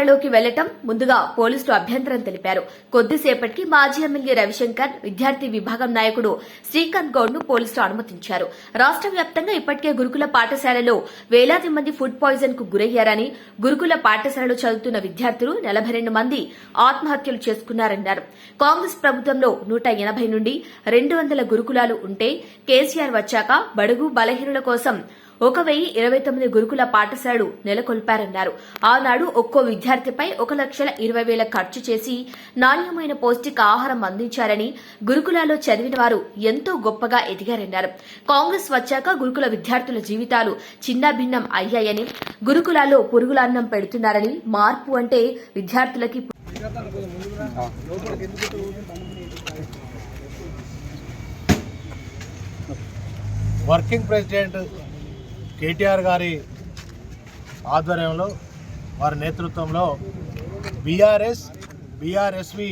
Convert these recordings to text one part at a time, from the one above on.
పాఠశాలలోకి వెళ్ళటం ముందుగా పోలీసులు అభ్యంతరం తెలిపారు. కొద్దిసేపటికి మాజీ ఎమ్మెల్యే రవిశంకర్ విద్యార్థి విభాగం నాయకుడు శ్రీకాంత్ గౌడ్ను పోలీసులు అనుమతించారు. రాష్ట్ర వ్యాప్తంగా ఇప్పటికే గురుకుల పాఠశాలలో వేలాది మంది ఫుడ్ పాయిజన్కు గురయ్యారని గురుకుల పాఠశాలలో చదువుతున్న విద్యార్థులు నలభై రెండు మంది ఆత్మహత్యలు చేసుకున్నారన్నారు. కాంగ్రెస్ ప్రభుత్వంలో నూట ఎనభై నుండి రెండు వందల గురుకులాలు ఉంటే కేసీఆర్ వచ్చాక బడుగు బలహీనుల కోసం ఒక వెయ్యి ఇరవై తొమ్మిది గురుకుల పాఠశాలలు నెలకొల్పారన్నారు. ఆనాడు ఒక్కో విద్యార్థిపై ఒక లక్షల ఇరవై వేల ఖర్చు చేసి నాణ్యమైన పౌష్టిక ఆహారం అందించారని గురుకులాల్లో చదివిన వారు ఎంతో గొప్పగా ఎదిగారన్నారు. కాంగ్రెస్ వచ్చాక గురుకుల విద్యార్థుల జీవితాలు చిన్నాభిన్నం అయ్యాయని గురుకులాల్లో పురుగులన్నం పెడుతున్నారని మార్పు అంటే విద్యార్థులకి వర్కింగ్ ప్రెసిడెంట్ కేటీఆర్ గారి ఆధ్వర్యంలో వారి నేతృత్వంలో బీఆర్ఎస్ బీఆర్ఎస్వి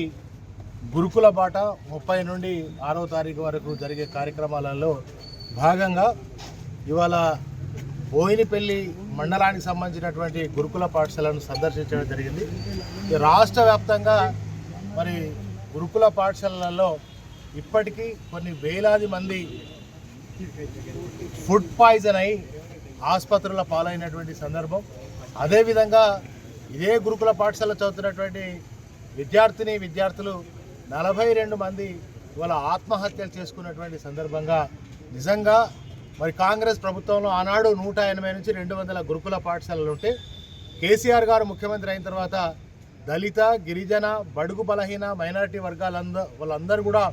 గురుకుల బాట ముప్పై నుండి ఆరో తారీఖు వరకు జరిగే కార్యక్రమాలలో భాగంగా ఇవాళ బోయినపల్లి మండలానికి సంబంధించినటువంటి గురుకుల పాఠశాలను సందర్శించడం జరిగింది. రాష్ట్ర వ్యాప్తంగా మరి గురుకుల పాఠశాలలలో ఇప్పటికీ కొన్ని వేలాది మంది ఫుడ్ పాయిజన్ అయి ఆసుపత్రుల పాలైనటువంటి సందర్భం. అదేవిధంగా ఇదే గురుకుల పాఠశాల చదువుతున్నటువంటి విద్యార్థిని విద్యార్థులు నలభై రెండు మంది ఇవాళ ఆత్మహత్యలు చేసుకున్నటువంటి సందర్భంగా నిజంగా మరి కాంగ్రెస్ ప్రభుత్వంలో ఆనాడు నూట ఎనభై నుంచి రెండు వందల గురుకుల పాఠశాలలు ఉంటే కేసీఆర్ గారు ముఖ్యమంత్రి అయిన తర్వాత దళిత గిరిజన బడుగు బలహీన మైనారిటీ వర్గాలంద వాళ్ళందరూ కూడా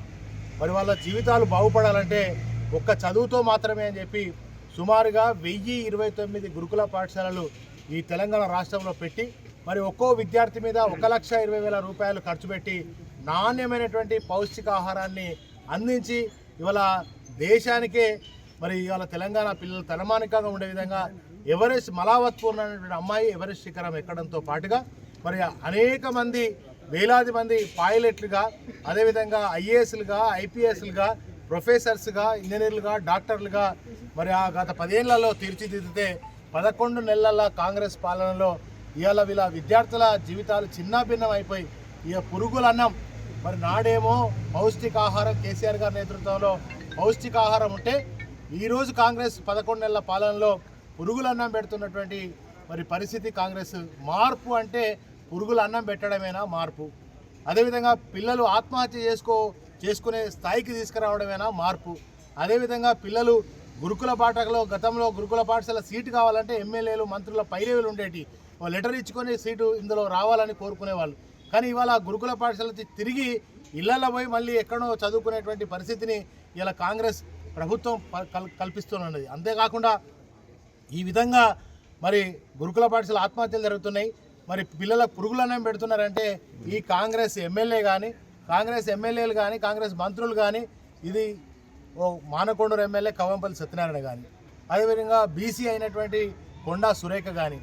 మరి వాళ్ళ జీవితాలు బాగుపడాలంటే ఒక్క చదువుతో మాత్రమే అని చెప్పి సుమారుగా వెయ్యి ఇరవై తొమ్మిది గురుకుల పాఠశాలలు ఈ తెలంగాణ రాష్ట్రంలో పెట్టి మరి ఒక్కో విద్యార్థి మీద ఒక లక్ష ఇరవై వేల రూపాయలు ఖర్చు పెట్టి నాణ్యమైనటువంటి పౌష్టికాహారాన్ని అందించి ఇవాళ దేశానికే మరి ఇవాళ తెలంగాణ పిల్లలు తలమానికంగా ఉండే విధంగా ఎవరెస్ట్ మలావత్పూర్ అనేటువంటి అమ్మాయి ఎవరెస్ట్ శిఖరం ఎక్కడంతో పాటుగా మరి అనేక మంది వేలాది మంది పైలట్లుగా అదేవిధంగా ఐఏఎస్లుగా ఐపీఎస్లుగా ప్రొఫెసర్స్గా ఇంజనీర్లుగా డాక్టర్లుగా మరి ఆ గత పదేళ్ళలో తీర్చిదిద్దితే పదకొండు నెలల కాంగ్రెస్ పాలనలో ఇవాళ వీళ్ళ విద్యార్థుల జీవితాలు చిన్నాభిన్నం అయిపోయి ఇక పురుగులన్నం మరి నాడేమో పౌష్టికాహారం కేసీఆర్ గారి నేతృత్వంలో పౌష్టికాహారం ఉంటే ఈరోజు కాంగ్రెస్ పదకొండు నెలల పాలనలో పురుగుల అన్నం పెడుతున్నటువంటి మరి పరిస్థితి కాంగ్రెస్ మార్పు అంటే పురుగుల అన్నం పెట్టడమేనా మార్పు? అదేవిధంగా పిల్లలు ఆత్మహత్య చేసుకో చేసుకునే స్థాయికి తీసుకురావడమేనా మార్పు? అదేవిధంగా పిల్లలు గురుకుల పాఠకలో గతంలో గురుకుల పాఠశాల సీటు కావాలంటే ఎమ్మెల్యేలు మంత్రుల పైరేవులు ఉండేటి. ఓ లెటర్ ఇచ్చుకొని సీటు ఇందులో రావాలని కోరుకునేవాళ్ళు. కానీ ఇవాళ గురుకుల పాఠశాల తిరిగి ఇళ్ళలో పోయి మళ్ళీ ఎక్కడో చదువుకునేటువంటి పరిస్థితిని ఇలా కాంగ్రెస్ ప్రభుత్వం ప- కల్ కల్పిస్తున్నది. అంతేకాకుండా ఈ విధంగా మరి గురుకుల పాఠశాల ఆత్మహత్యలు జరుగుతున్నాయి. మరి పిల్లలకు పురుగులన్నం పెడుతున్నారంటే ఈ కాంగ్రెస్ ఎమ్మెల్యే కానీ కాంగ్రెస్ ఎమ్మెల్యేలు కానీ కాంగ్రెస్ మంత్రులు కానీ ఇది ఓ మానకొండూరు ఎమ్మెల్యే కవంపల్లి సత్యనారాయణ కానీ అదేవిధంగా బీసీ అయినటువంటి కొండా సురేఖ కానీ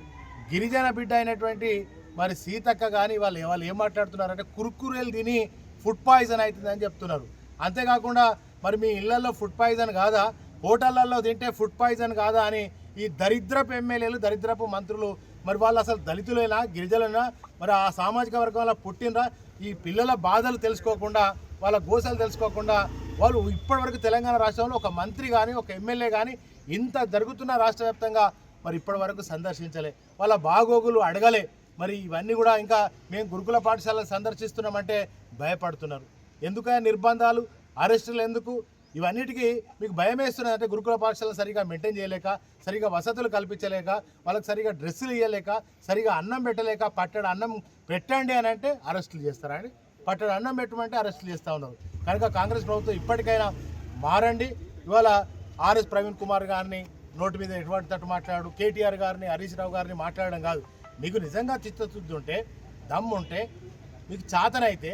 గిరిజన బిడ్డ అయినటువంటి మరి సీతక్క కానీ వాళ్ళు వాళ్ళు ఏం మాట్లాడుతున్నారంటే కురుకురేలు తిని ఫుడ్ పాయిజన్ అవుతుందని చెప్తున్నారు. అంతేకాకుండా మరి మీ ఇళ్ళలో ఫుడ్ పాయిజన్ కాదా? హోటళ్ళలో తింటే ఫుడ్ పాయిజన్ కాదా అని ఈ దరిద్రపు ఎమ్మెల్యేలు దరిద్రపు మంత్రులు మరి వాళ్ళు అసలు దళితులైనా గిరిజలైనా మరి ఆ సామాజిక వర్గంలో పుట్టినరా ఈ పిల్లల బాధలు తెలుసుకోకుండా వాళ్ళ గోసాలు తెలుసుకోకుండా వాళ్ళు ఇప్పటివరకు తెలంగాణ రాష్ట్రంలో ఒక మంత్రి కానీ ఒక ఎమ్మెల్యే కానీ ఇంత జరుగుతున్న రాష్ట్ర వ్యాప్తంగా మరి ఇప్పటివరకు సందర్శించలే. వాళ్ళ బాగోగులు అడగలే. మరి ఇవన్నీ కూడా ఇంకా మేము గురుకుల పాఠశాలను సందర్శిస్తున్నామంటే భయపడుతున్నారు. ఎందుకైనా నిర్బంధాలు? అరెస్టులు ఎందుకు? ఇవన్నిటికీ మీకు భయం వేస్తున్నది అంటే గురుకుల పాఠశాలను సరిగా మెయింటైన్ చేయలేక సరిగా వసతులు కల్పించలేక వాళ్ళకి సరిగా డ్రెస్సులు ఇవ్వలేక సరిగా అన్నం పెట్టలేక పట్టడ అన్నం పెట్టండి అని అంటే అరెస్టులు చేస్తారా అండి? పట్టడి అన్నం పెట్టమంటే అరెస్టులు చేస్తూ ఉన్నారు. కనుక కాంగ్రెస్ ప్రభుత్వం ఇప్పటికైనా మారండి. ఇవాళ ఆర్ఎస్ ప్రవీణ్ కుమార్ గారిని నోటి మీద ఎటువంటి తట్టు మాట్లాడు కేటీఆర్ గారిని హరీష్ రావు గారిని మాట్లాడడం కాదు. మీకు నిజంగా చిత్తశుద్ధి ఉంటే దమ్ము ఉంటే మీకు చాతనైతే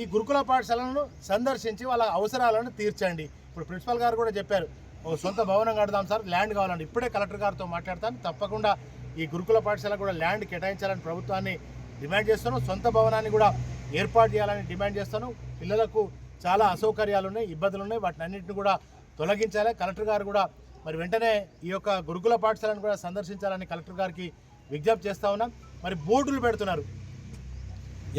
ఈ గురుకుల పాఠశాలను సందర్శించి వాళ్ళ అవసరాలను తీర్చండి. ఇప్పుడు ప్రిన్సిపల్ గారు కూడా చెప్పారు ఓ సొంత భవనం కడదాం సార్ ల్యాండ్ కావాలండి. ఇప్పుడే కలెక్టర్ గారితో మాట్లాడతాను. తప్పకుండా ఈ గురుకుల పాఠశాల కూడా ల్యాండ్ కేటాయించాలని ప్రభుత్వాన్ని డిమాండ్ చేస్తాను. సొంత భవనాన్ని కూడా ఏర్పాటు చేయాలని డిమాండ్ చేస్తాను. పిల్లలకు చాలా అసౌకర్యాలు ఉన్నాయి ఇబ్బందులు ఉన్నాయి వాటిని అన్నింటిని కూడా తొలగించాలి. కలెక్టర్ గారు కూడా మరి వెంటనే ఈ యొక్క గురుకుల పాఠశాలను కూడా సందర్శించాలని కలెక్టర్ గారికి విజ్ఞప్తి చేస్తా ఉన్నాం. మరి బోర్డులు పెడుతున్నారు.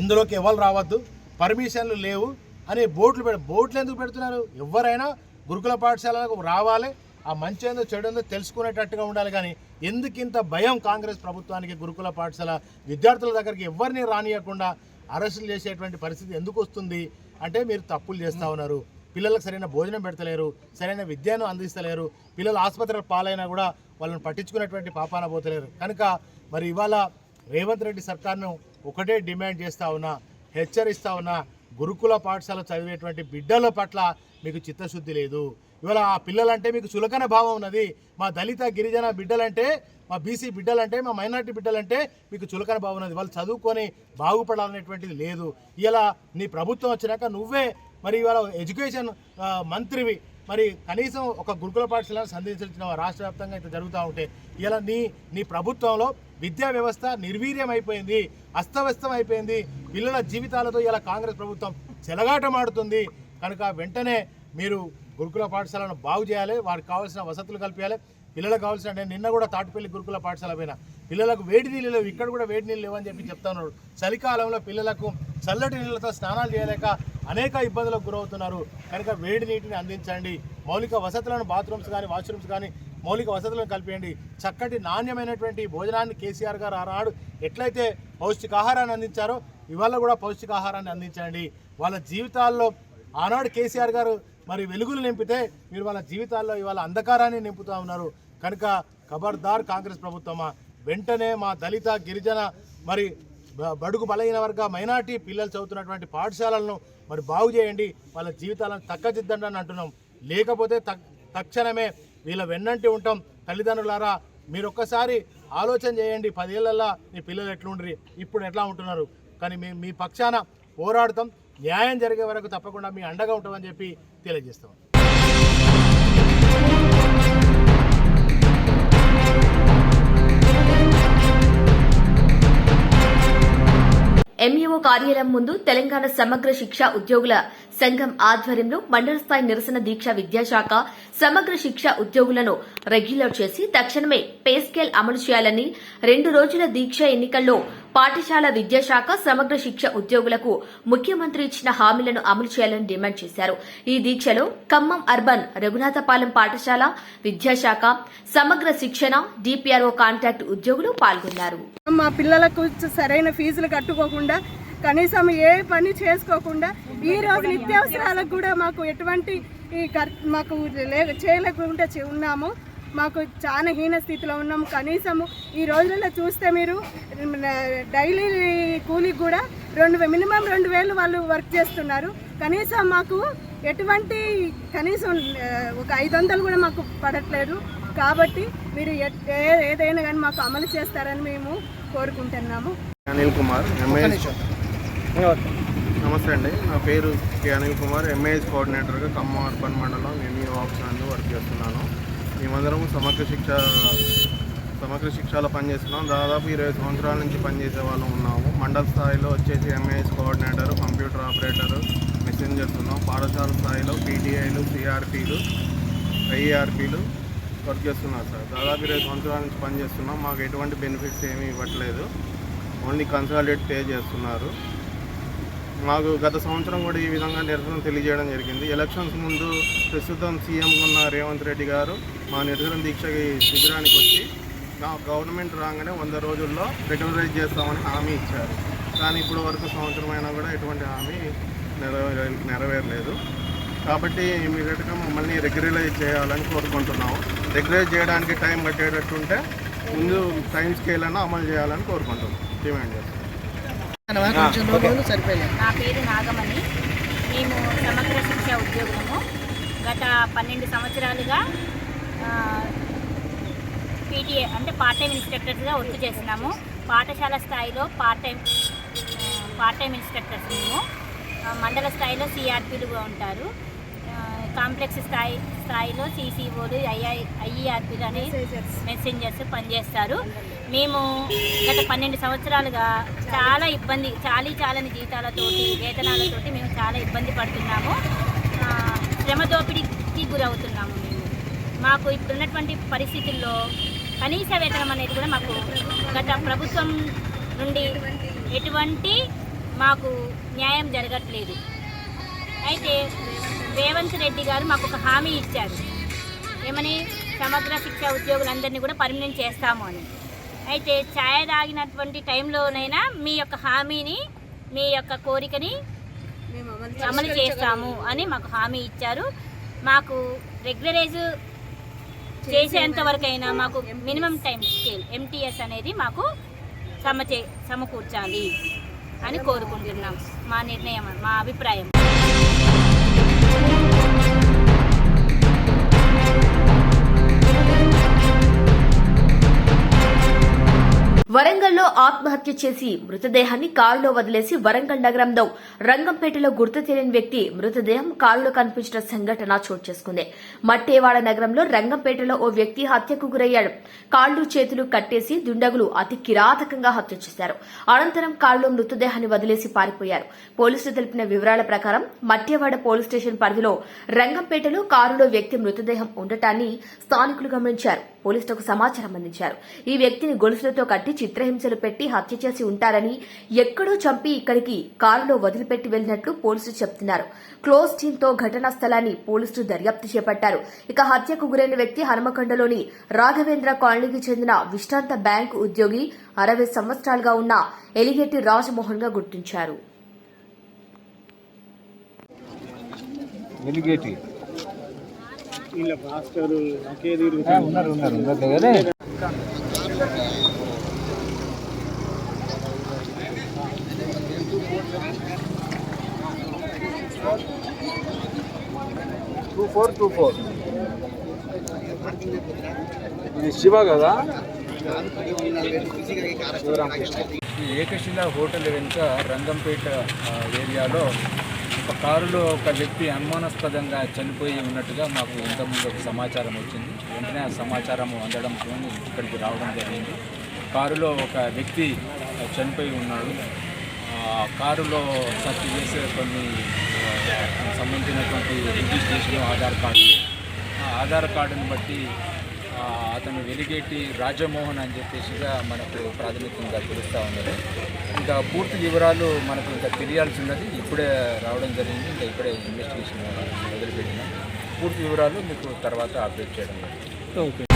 ఇందులోకి ఎవరు రావద్దు. పర్మిషన్లు లేవు. అని బోర్డులు పెడ బోర్డులు ఎందుకు పెడుతున్నారు? ఎవరైనా గురుకుల పాఠశాలకు రావాలి. ఆ మంచి ఏందో చెడు ఏందో తెలుసుకునేటట్టుగా ఉండాలి కానీ ఎందుకు ఇంత భయం కాంగ్రెస్ ప్రభుత్వానికి గురుకుల పాఠశాల విద్యార్థుల దగ్గరికి ఎవరిని రానియకుండా అరెస్టులు చేసేటువంటి పరిస్థితి ఎందుకు వస్తుంది? అంటే మీరు తప్పులు చేస్తూ ఉన్నారు. పిల్లలకు సరైన భోజనం పెడతలేరు సరైన విద్యను అందిస్తలేరు పిల్లలు ఆసుపత్రుల పాలైనా కూడా వాళ్ళని పట్టించుకునేటువంటి పాపాన పోతలేరు. కనుక మరి ఇవాళ రేవంత్ రెడ్డి సర్కార్ను ఒకటే డిమాండ్ చేస్తూ ఉన్నా హెచ్చరిస్తూ ఉన్నా గురుకుల పాఠశాల చదివేటువంటి బిడ్డల పట్ల మీకు చిత్తశుద్ధి లేదు. ఇవాళ ఆ పిల్లలంటే మీకు చులకన భావం ఉన్నది. మా దళిత గిరిజన బిడ్డలంటే మా బీసీ బిడ్డలంటే మా మైనార్టీ బిడ్డలంటే మీకు చులకన భావం ఉన్నది. వాళ్ళు చదువుకొని బాగుపడాలనేటువంటిది లేదు. ఇలా నీ ప్రభుత్వం వచ్చినాక నువ్వే మరి ఇవాళ ఎడ్యుకేషన్ మంత్రివి. మరి కనీసం ఒక గురుకుల పాఠశాలను సంధించిన రాష్ట్ర వ్యాప్తంగా ఇంత జరుగుతూ ఉంటే ఇలా నీ నీ ప్రభుత్వంలో విద్యా వ్యవస్థ నిర్వీర్యం అయిపోయింది అస్తవ్యస్తం అయిపోయింది పిల్లల జీవితాలతో ఇలా కాంగ్రెస్ ప్రభుత్వం చెలగాటమాడుతుంది. కనుక వెంటనే మీరు గురుకుల పాఠశాలను బాగు చేయాలి. వారికి కావాల్సిన వసతులు కల్పించాలి. పిల్లలకు కావాల్సిన నేను నిన్న కూడా తాటిపల్లి గురుకుల పాఠశాల పైన పిల్లలకు వేడి నీళ్ళు లేవు ఇక్కడ కూడా వేడి నీళ్ళు లేవని చెప్పి చెప్తున్నారు చలికాలంలో పిల్లలకు చల్లటి నీళ్ళతో స్నానాలు చేయలేక అనేక ఇబ్బందులకు గురవుతున్నారు. కనుక వేడి నీటిని అందించండి. మౌలిక వసతులను బాత్రూమ్స్ కానీ వాష్రూమ్స్ కానీ మౌలిక వసతులను కల్పించండి చక్కటి నాణ్యమైనటువంటి భోజనాన్ని కేసీఆర్ గారు ఆనాడు ఎట్లయితే పౌష్టికాహారాన్ని అందించారో ఇవాళ కూడా పౌష్టికాహారాన్ని అందించండి. వాళ్ళ జీవితాల్లో ఆనాడు కేసీఆర్ గారు మరి వెలుగులు నింపితే మీరు వాళ్ళ జీవితాల్లో ఇవాళ అంధకారాన్ని నింపుతూ ఉన్నారు. కనుక ఖబర్దార్ కాంగ్రెస్ ప్రభుత్వమా? వెంటనే మా దళిత గిరిజన మరి బ- బడుగు బలహీన వర్గ మైనార్టీ పిల్లలు చదువుతున్నటువంటి పాఠశాలలను మరి బాగు చేయండి. వాళ్ళ జీవితాలను తక్కదిద్దండి అని అంటున్నాం. లేకపోతే తక్- తక్షణమే వీళ్ళ వెన్నంటి ఉంటాం. తల్లిదండ్రులారా మీరు ఒక్కసారి ఆలోచన చేయండి. పదేళ్ళలో మీ పిల్లలు ఎట్లుండ్రి? ఇప్పుడు ఎట్లా ఉంటున్నారు? కానీ మేము మీ పక్షాన పోరాడతాం. న్యాయం జరిగే వరకు తప్పకుండా మీ అండగా ఉంటామని చెప్పి తెలియజేస్తాం. ఎంఈఓ కార్యాలయం ముందు తెలంగాణ సమగ్ర శిక్ష ఉద్యోగుల సంఘం ఆధ్వర్యంలో మండల స్థాయి నిరసన దీక్ష విద్యాశాఖ సమగ్ర శిక్ష ఉద్యోగులను రెగ్యులర్ చేసి తక్షణమే పే స్కేల్ అమలు చేయాలని రెండు రోజుల దీక్ష ఎన్నికల్లో పాఠశాల విద్యాశాఖ సమగ్ర శిక్ష ఉద్యోగులకు ముఖ్యమంత్రి ఇచ్చిన హామీలను అమలు చేయాలని డిమాండ్ చేశారు. ఈ దీక్షలో ఖమ్మం అర్బన్ రఘునాథపాలెం పాఠశాల విద్యాశాఖ సమగ్ర శిక్షణ డిపిఆర్ఓ కాంట్రాక్ట్ ఉద్యోగులు పాల్గొన్నారు. మా పిల్లలకు సరైన ఫీజులు కట్టుకోకుండా కనీసం ఏ పని చేసుకోకుండా ఈ రోజు నిత్యావసరాలకు కూడా మాకు ఎటువంటి ఈ మాకు లే చేయలేకుండా ఉన్నాము. మాకు చాలా హీన స్థితిలో ఉన్నాము. కనీసము ఈ రోజుల్లో చూస్తే మీరు డైలీ కూలీకి కూడా రెండు మినిమం రెండు వేలు వాళ్ళు వర్క్ చేస్తున్నారు. కనీసం మాకు ఎటువంటి కనీసం ఒక ఐదు వందలు కూడా మాకు పడట్లేదు. కాబట్టి మీరు ఏదైనా కానీ మాకు అమలు చేస్తారని మేము కోరుకుంటున్నాము. అనిల్ కుమార్ నమస్తే అండి. నా పేరు కే. అనిల్ కుమార్ ఎంఏఎస్ కోఆర్డినేటర్గా ఖమ్మం అర్బన్ మండలం ఎంఈ ఆఫీస్ నందు వర్క్ చేస్తున్నాను. మేమందరం సమగ్ర శిక్ష సమగ్ర శిక్షలో పనిచేస్తున్నాం. దాదాపు ఇరవై సంవత్సరాల నుంచి పనిచేసే వాళ్ళం ఉన్నాము. మండల స్థాయిలో వచ్చేసి MAS coordinator computer operator messengers ఉన్నాం. పాఠశాల స్థాయిలో పీటీఐలు సిఆర్పీలు ఐఆర్పీలు వర్క్ చేస్తున్నారు సార్. దాదాపు ఇరవై సంవత్సరాల నుంచి పనిచేస్తున్నాం. మాకు ఎటువంటి బెనిఫిట్స్ ఏమీ ఇవ్వట్లేదు. ఓన్లీ కన్సాలిడేట్ పే చేస్తున్నారు. మాకు గత సంవత్సరం కూడా ఈ విధంగా నిరసన తెలియజేయడం జరిగింది. ఎలక్షన్స్ ముందు ప్రస్తుతం సీఎం ఉన్న రేవంత్ రెడ్డి గారు మా నిరసన దీక్షకి శిబిరానికి వచ్చి నా గవర్నమెంట్ రాగానే వంద రోజుల్లో రెగ్యులరైజ్ చేస్తామని హామీ ఇచ్చారు. కానీ ఇప్పుడు వరకు సంవత్సరం అయినా కూడా ఎటువంటి హామీ నెరవేర నెరవేరలేదు. కాబట్టి ఇమీడియట్గా మమ్మల్ని రెగ్యులరైజ్ చేయాలని కోరుకుంటున్నాము. రెగ్యులరైజ్ చేయడానికి టైం పట్టేటట్టుంటే ముందు టైం స్కేల్ అన్న అమలు చేయాలని కోరుకుంటున్నాం. డిమాండ్ చేస్తాం నా పేరు నాగమణి. మేము సమగ్ర శిక్ష ఉద్యోగులము గత పన్నెండు సంవత్సరాలుగా పీటీఏ అంటే పార్ట్ టైం ఇన్స్ట్రక్టర్స్గా వర్క్ చేస్తున్నాము. పాఠశాల స్థాయిలో part time part time instructors మేము. మండల స్థాయిలో సిఆర్పీలుగా ఉంటారు. కాంప్లెక్స్ స్థాయి స్థాయిలో సీసీఓలు ఐఐ ఐఈఆర్పీలు అనే మెసెంజర్స్ పనిచేస్తారు. మేము గత పన్నెండు సంవత్సరాలుగా చాలా ఇబ్బంది చాలీ చాలని జీతాలతోటి వేతనాలతోటి మేము చాలా ఇబ్బంది పడుతున్నాము. శ్రమ దోపిడీకి గురవుతున్నాము మేము. మాకు ఇప్పుడున్నటువంటి పరిస్థితుల్లో కనీస వేతనం అనేది కూడా మాకు గత ప్రభుత్వం నుండి ఎటువంటి మాకు న్యాయం జరగట్లేదు. అయితే రేవంత్ రెడ్డి గారు మాకు ఒక హామీ ఇచ్చారు. ఏమని? సమగ్ర శిక్ష ఉద్యోగులందరినీ కూడా పర్మినెంట్ చేస్తాము అని. అయితే ఛాయ్ తాగినటువంటి టైంలోనైనా మీ యొక్క హామీని మీ యొక్క కోరికని అమలు చేస్తాము అని మాకు హామీ ఇచ్చారు. మాకు రెగ్యులరైజ్ చేసేంత వరకైనా మాకు మినిమం టైం స్కేల్ ఎంటీఎస్ అనేది మాకు సమచే సమకూర్చాలి అని కోరుకుంటున్నాం. మా నిర్ణయం మా అభిప్రాయం. వరంగల్లో ఆత్మహత్య చేసి మృతదేహాన్ని కారులో వదిలేసి వరంగల్ నగరంలో రంగంపేటలో గుర్తు తెలియని వ్యక్తి మృతదేహం కారులో కనిపించిన సంఘటన చోటు చేసుకుంది. మట్టేవాడ నగరంలో రంగంపేటలో ఓ వ్యక్తి హత్యకు గురయ్యాడు. కాళ్ళు చేతులు కట్టేసి దుండగులు అతి కిరాతకంగా హత్య చేశారు. అనంతరం కారులో మృతదేహాన్ని వదిలేసి పారిపోయారు. పోలీసులు తెలిపిన వివరాల ప్రకారం మట్టేవాడ పోలీస్ స్టేషన్ పరిధిలో రంగంపేటలో కారులో వ్యక్తి మృతదేహం ఉండటాన్ని స్థానికులు గమనించారు. పోలీసులకు సమాచారం అందించారు. ఈ వ్యక్తిని గొలుసులతో కట్టి చిత్రహింసలు పెట్టి హత్య చేసి ఉంటారని ఎక్కడో చంపి ఇక్కడికి కారులో వదిలిపెట్టి వెళ్ళినట్లు పోలీసులు చెప్తున్నారు. క్లోజ్ టీంతో ఘటనా స్థలాన్ని పోలీసులు దర్యాప్తు చేపట్టారు. ఇక హత్యకు గురైన వ్యక్తి హనుమకొండలోని రాఘవేంద్ర కాలనీకి చెందిన విశ్రాంత బ్యాంకు ఉద్యోగి అరవై సంవత్సరాలుగా ఉన్న ఎలిగేటి రాజమోహన్గా గుర్తించారు. వీళ్ళ ఒకే ఉన్నారు ఉన్నారు. ఉన్నారు కానీ ఫోర్ టూ ఫోర్. ఇది శివ కదా? ఈ ఏకశిల హోటల్ వెనుక రంగంపేట ఏరియాలో ఒక కారులో ఒక వ్యక్తి అనుమానాస్పదంగా చనిపోయి ఉన్నట్టుగా మాకు ఇంతకుముందు ఒక సమాచారం వచ్చింది. వెంటనే ఆ సమాచారం అందడంతో ఇక్కడికి రావడం జరిగింది. కారులో ఒక వ్యక్తి చనిపోయి ఉన్నాడు. కారులో సర్చ్ చేసే కొన్ని సంబంధించినటువంటి రిజిస్ట్రేషన్ ఆధార్ కార్డు ఆ ఆధార్ కార్డుని బట్టి అతను వెలిగేటి రాజమోహన్ అని చెప్పేసిగా మనకు ప్రాథమికంగా తెలుస్తూ ఉన్నది. ఇంకా పూర్తి వివరాలు మనకు ఇంకా తెలియాల్సి ఉన్నది. ఇప్పుడే రావడం జరిగింది. ఇంకా ఇప్పుడే ఇన్వెస్టిగేషన్ మొదలుపెట్టిన. పూర్తి వివరాలు మీకు తర్వాత అప్డేట్ చేయడం ఓకే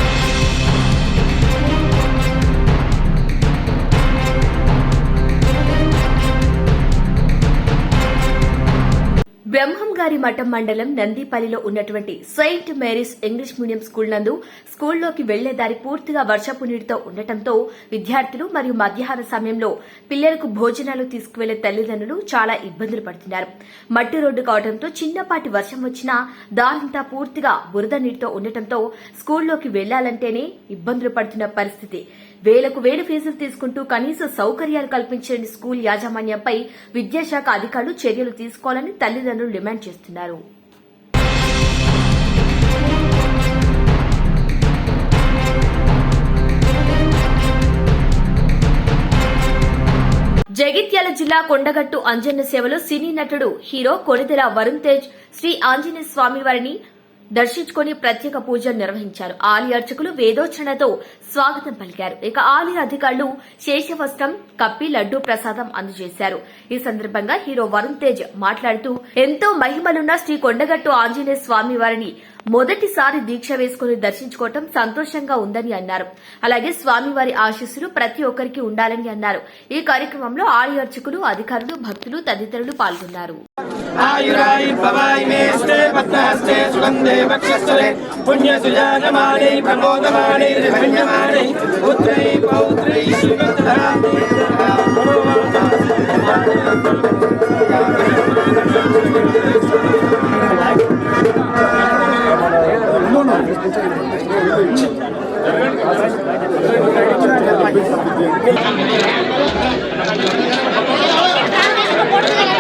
బ్రహ్మంగారి మఠం మండలం నందిపల్లిలో ఉన్నటువంటి Saint Mary's English medium school నందు స్కూల్లోకి వెళ్ళే దారి పూర్తిగా వర్షపు నీటితో ఉండటంతో విద్యార్థులు మరియు మధ్యాహ్న సమయంలో పిల్లలకు భోజనాలు తీసుకువెళ్ళే తల్లిదండ్రులు చాలా ఇబ్బందులు పడుతున్నారు. మట్టి రోడ్డు కావడంతో చిన్నపాటి వర్షం వచ్చినా దారంతా పూర్తిగా బురద నీటితో ఉండటంతో స్కూల్లోకి వెళ్ళాలంటేనే ఇబ్బందులు పడుతున్న పరిస్థితి. వేలకు వేలు ఫీజులు తీసుకుంటూ కనీస సౌకర్యాలు కల్పించని స్కూల్ యాజమాన్యంపై విద్యాశాఖ అధికారులు చర్యలు తీసుకోవాలని తల్లిదండ్రులు డిమాండ్ చేస్తున్నారు. జగిత్యాల జిల్లా కొండగట్టు అంజన్న సేవలో సినీ నటుడు హీరో కొనిదెల వరుణ్ తేజ్ శ్రీ ఆంజనేయ స్వామి వారిని దర్శించుకుని ప్రత్యేక పూజలు నిర్వహించారు. ఆలయ అర్చకులు వేదోచరణతో స్వాగతం పలికారు. ఇక ఆలయ అధికారులు శేషవస్త్రం కప్పి లడ్డూ ప్రసాదం అందజేశారు. ఈ సందర్భంగా హీరో వరుణ్ తేజ్ మాట్లాడుతూ ఎంతో మహిమలున్న శ్రీ కొండగట్టు ఆంజనేయ స్వామి వారిని మొదటిసారి దీక్ష వేసుకుని దర్శించుకోవటం సంతోషంగా ఉందని అన్నారు. అలాగే స్వామివారి ఆశీస్సులు ప్రతి ఒక్కరికి ఉండాలని అన్నారు. ఈ కార్యక్రమంలో ఆలయ అర్చకులు అధికారులు భక్తులు తదితరులు పాల్గొన్నారు. आयुरायुर्भवायुमेष्टे पद्महस्ते सुगन्धे वक्षस्थले पुण्यसुजानमानै प्रमोदमानै रमण्यमानै पुत्रै पौत्रै सुगन्धा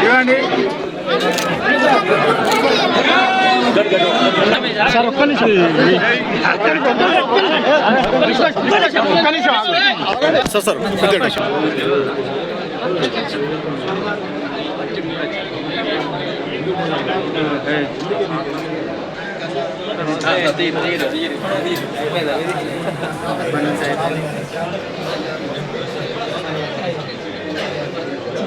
ఇవ్వండి సార్ సార్ తీరు తీరు తీరు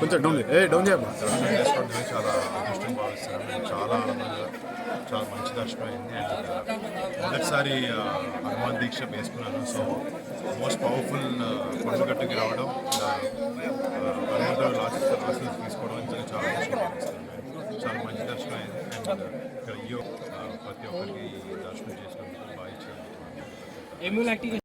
కొంచెం డౌన్ ఏ డౌన్ దర్శనం చాలా అదృష్టం భావిస్తున్నాను చాలా ఆనందంగా చాలా మంచి దర్శనం అయింది మొదటిసారి హనుమాన్ దీక్ష వేసుకున్నాను. సో మోస్ట్ పవర్ఫుల్ కొండగట్టుకి రావడం హనుమంతుడు లాస్ట్ తీసుకోవడం నిజంగా చాలా చాలా మంచి దర్శనం అయింది. అండ్ ఇక్కడ ప్రతి ఒక్కరికి దర్శనం చేసుకున్నందుకు బాగా ఇచ్చారు.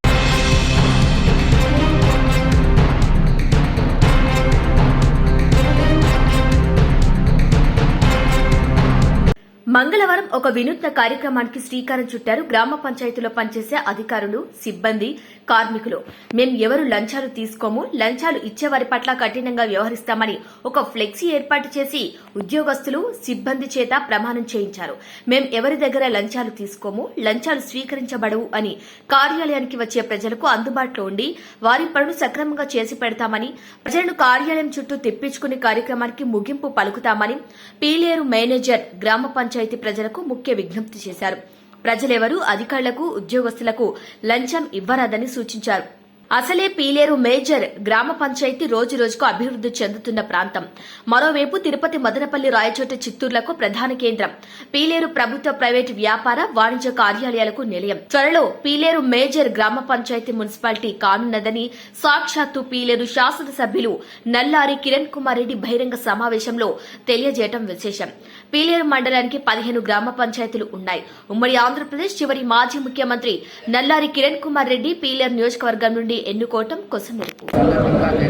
మంగళవారం ఒక వినూత్న కార్యక్రమానికి శ్రీకారం చుట్టారు గ్రామ పంచాయతీలో పనిచేసే అధికారులు సిబ్బంది కార్మికులు. మేం ఎవరు లంచాలు తీసుకోము లంచాలు ఇచ్చేవారి పట్ల కఠినంగా వ్యవహరిస్తామని ఒక ఫ్లెక్సీ ఏర్పాటు చేసి ఉద్యోగస్తులు సిబ్బంది చేత ప్రమాణం చేయించారు. మేం ఎవరి దగ్గర లంచాలు తీసుకోము లంచాలు స్వీకరించబడవు అని కార్యాలయానికి వచ్చే ప్రజలకు అందుబాటులో ఉండి వారి పనులు సక్రమంగా చేసి పెడతామని ప్రజలను కార్యాలయం చుట్టూ తెప్పించుకునే కార్యక్రమానికి ముగింపు పలుకుతామని పీలేరు మేనేజర్ గ్రామ పంచాయతీ ప్రజలకు ముఖ్య విజ్ఞప్తి చేశారు. ప్రజలెవరూ? అధికారులకు? ఉద్యోగస్తులకు? లంచం ఇవ్వరాదని సూచించారు. అసలే పీలేరు మేజర్ గ్రామ పంచాయతీ రోజు రోజుకు అభివృద్ది చెందుతున్న ప్రాంతం. మరోవైపు తిరుపతి మదనపల్లి రాయచోట చిత్తూరులకు ప్రధాన కేంద్రం. పీలేరు ప్రభుత్వ ప్రైవేటు వ్యాపార వాణిజ్య కార్యాలయాలకు నిలయం. త్వరలో పీలేరు మేజర్ గ్రామ పంచాయతీ మున్సిపాలిటీ కానున్నదని సాక్షాత్తు పీలేరు శాసనసభ్యులు నల్లారి కిరణ్ కుమార్ రెడ్డి బహిరంగ సమావేశంలో తెలియజేయడం విశేషం. పీలేరు మండలానికి పదిహేను గ్రామ పంచాయతీలు ఉన్నాయి ఉమ్మడి ఆంధ్రప్రదేశ్ చివరి మాజీ ముఖ్యమంత్రి నల్లారి కిరణ్ కుమార్ రెడ్డి పీలేరు నియోజకవర్గం నుండి ఎన్నుకోవటం కొసమెరుపు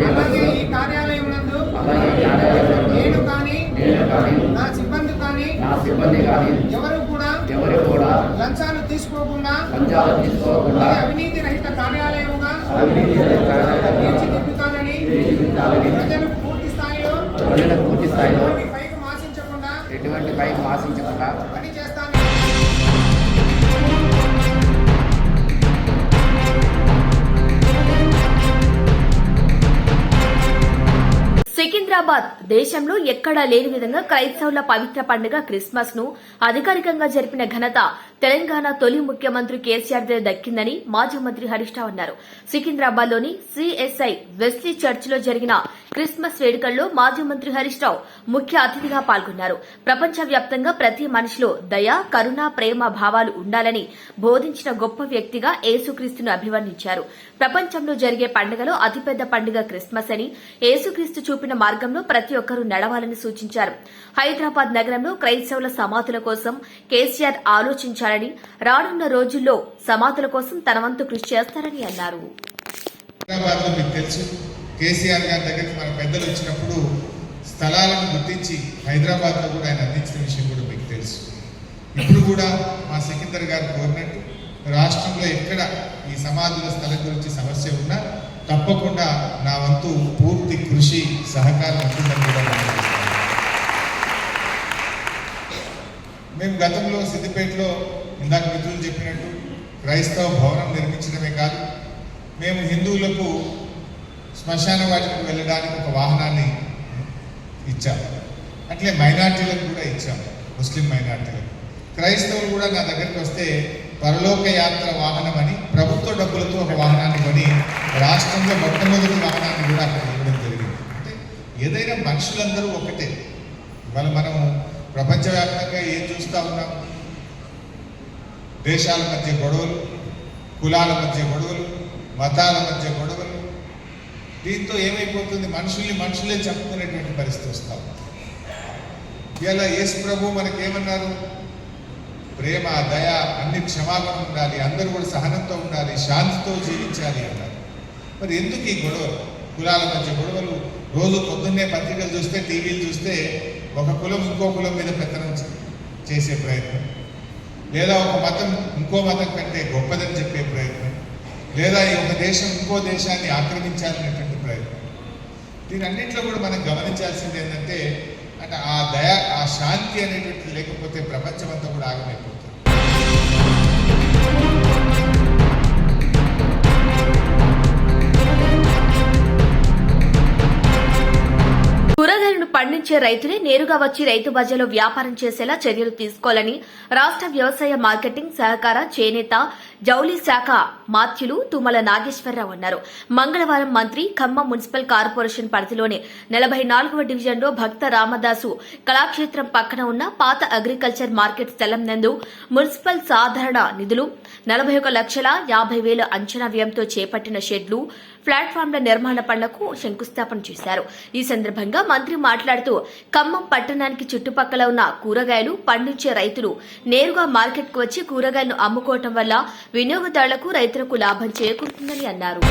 అలాగే ఈ ఎవరు కూడా లంచాలు తీసుకోకుండా అవినీతి రహిత తీర్చిదిద్దుతానని పూర్తి స్థాయిలో ఎటువంటి పైకి ఆశించకుండా సికింద్రాబాద్ దేశంలో ఎక్కడా లేని విధంగా క్రైస్తవుల పవిత్ర పండుగ క్రిస్మస్ను అధికారికంగా జరిపిన ఘనత తెలంగాణ తొలి ముఖ్యమంత్రి కేసీఆర్ దే దక్కిందని మాజీ మంత్రి హరీష్ రావు అన్నారు. సికింద్రాబాద్లోని సిఎస్ఐ వెస్లీ చర్చ్లో జరిగిన క్రిస్మస్ వేడుకల్లో మాజీ మంత్రి హరీష్ రావు ముఖ్య అతిథిగా పాల్గొన్నారు. ప్రపంచవ్యాప్తంగా ప్రతి మనిషిలో దయ కరుణ ప్రేమ భావాలు ఉండాలని బోధించిన గొప్ప వ్యక్తిగా యేసుక్రీస్తును అభివర్ణించారు. ప్రపంచంలో జరిగే పండుగలో అతిపెద్ద పండుగ క్రిస్మస్ అని యేసుక్రీస్తు చూపిన చూపిన మార్గంలో ప్రతి ఒక్కరూ నడవాలని సూచించారు. హైదరాబాద్ నగరంలో క్రైస్తవుల సమాధుల కోసం కేసీఆర్ ఆలోచించారని రానున్న రోజుల్లో సమాధుల కోసం తన వంతు కృషి చేస్తారని అన్నారు. కేసీఆర్ గారి దగ్గరికి మన పెద్దలు వచ్చినప్పుడు స్థలాలను గుర్తించి హైదరాబాద్లో కూడా ఆయన అందించిన విషయం కూడా మీకు తెలుసు. ఇప్పుడు కూడా మా సికిందర్ గారు గవర్నమెంట్ రాష్ట్రంలో ఎక్కడ ఈ సమాధుల స్థలం గురించి సమస్య ఉన్నా తప్పకుండా నా వంతు పూర్తి కృషి సహకారం ఉంటుందని కూడా మేము గతంలో సిద్దిపేటలో ఇందాక మిత్రులు చెప్పినట్టు క్రైస్తవ భవనం నిర్మించడమే కాదు మేము హిందువులకు శ్మశాన వాటికి వెళ్ళడానికి ఒక వాహనాన్ని ఇచ్చాం. అట్లే మైనార్టీలకు కూడా ఇచ్చాం ముస్లిం మైనార్టీలకు. క్రైస్తవులు కూడా నా దగ్గరికి వస్తే పరలోక యాత్ర వాహనం అని ప్రభుత్వ డబ్బులతో ఒక వాహనాన్ని కొని రాష్ట్రంలో మొట్టమొదటి వాహనాన్ని కూడా అక్కడ ఇవ్వడం జరిగింది. అంటే ఏదైనా మనుషులందరూ ఒకటే. ఇవాళ మనం ప్రపంచవ్యాప్తంగా ఏం చూస్తూ ఉన్నాం? దేశాల మధ్య గొడవలు కులాల మధ్య గొడవలు మతాల మధ్య గొడవలు. దీంతో ఏమైపోతుంది? మనుషుల్ని మనుషులే చంపుకునేటువంటి పరిస్థితి వస్తాం ఇలా యేసు ప్రభు మనకేమన్నారు? ప్రేమ దయ అన్ని క్షమాపణ ఉండాలి అందరూ కూడా సహనంతో ఉండాలి శాంతితో జీవించాలి అన్నారు. మరి ఎందుకు ఈ గొడవలు కులాల మధ్య గొడవలు. రోజు పొద్దున్నే పత్రికలు చూస్తే టీవీలు చూస్తే ఒక కులం ఇంకో కులం మీద పెత్తనం చే- చేసే ప్రయత్నం. లేదా ఒక మతం ఇంకో మతం కంటే గొప్పదని చెప్పే ప్రయత్నం. లేదా ఈ ఒక దేశం ఇంకో దేశాన్ని ఆక్రమించాలనేటువంటి ప్రయత్నం. దీని అన్నింటిలో కూడా మనం గమనించాల్సింది ఏంటంటే అంటే ఆ దయ ఆ శాంతి అనేటువంటిది లేకపోతే ప్రపంచం అంతా కూడా ఆగమైపోతుంది. కూరగాయలను పండించే రైతులే నేరుగా వచ్చి రైతు బజార్లో వ్యాపారం చేసేలా చర్యలు తీసుకోవాలని రాష్ట వ్యవసాయ మార్కెటింగ్ సహకార చేనేత జౌళి శాఖ మాత్యులు తుమ్మల నాగేశ్వరరావు అన్నారు. మంగళవారం మంత్రి ఖమ్మం మున్సిపల్ కార్పొరేషన్ పరిధిలోని నలభై నాలుగవ డివిజన్లో భక్త రామదాసు కళాక్షేత్రం పక్కన ఉన్న పాత అగ్రికల్చర్ మార్కెట్ స్థలం నందు మున్సిపల్ సాధారణ నిధులు నలభై ఒక లక్షల యాభై వేల అంచనా వ్యయంతో చేపట్టిన షెడ్లు ప్లాట్ఫామ్ల నిర్మాణ పనులకు శంకుస్థాపన చేశారు. ఈ సందర్భంగా మంత్రి మాట్లాడుతూ ఖమ్మం పట్టణానికి చుట్టుపక్కల ఉన్న కూరగాయలు పండించే రైతులు నేరుగా మార్కెట్కు వచ్చి కూరగాయలను అమ్ముకోవటం వల్ల వినియోగదారులకు రైతులకు లాభం చేకూరుతుందని అన్నారు.